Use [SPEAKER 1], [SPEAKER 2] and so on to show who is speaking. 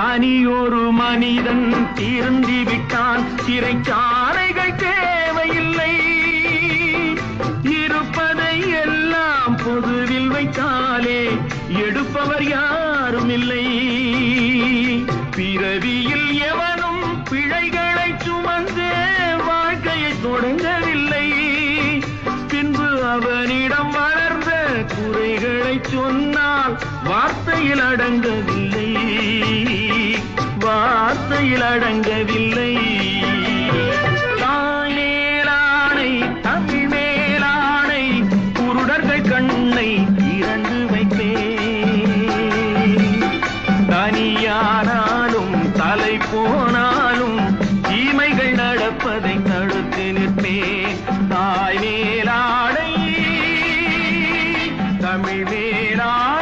[SPEAKER 1] தனியொரு மனிதன் திருந்தி விட்டான். சிறைச்சாலைகள் தேவையில்லை. இருப்பதை எல்லாம் பொதுவில் வைத்தாலே எடுப்பவர் யாரும் இல்லை பிறவியில் எவனும் பிழைகளை சுமந்து வாழ்க்கையை தொடங்கவில்லை. பின்பு அவனிடம் வளர்ந்த குறைகளை சொன்னால் வார்த்தையில் அடங்கவில்லை. வார்த்தையில் அடங்கவில்லை. தாய் மேலானை தமிழ் மேலானை குருடர்கள் கண்ணை திறந்து வைப்பே தனியானாலும் தலை போனாலும் தீமைகள் நடப்பதை தடுத்து நிற்பே தாய் தமிழ் மேலாடை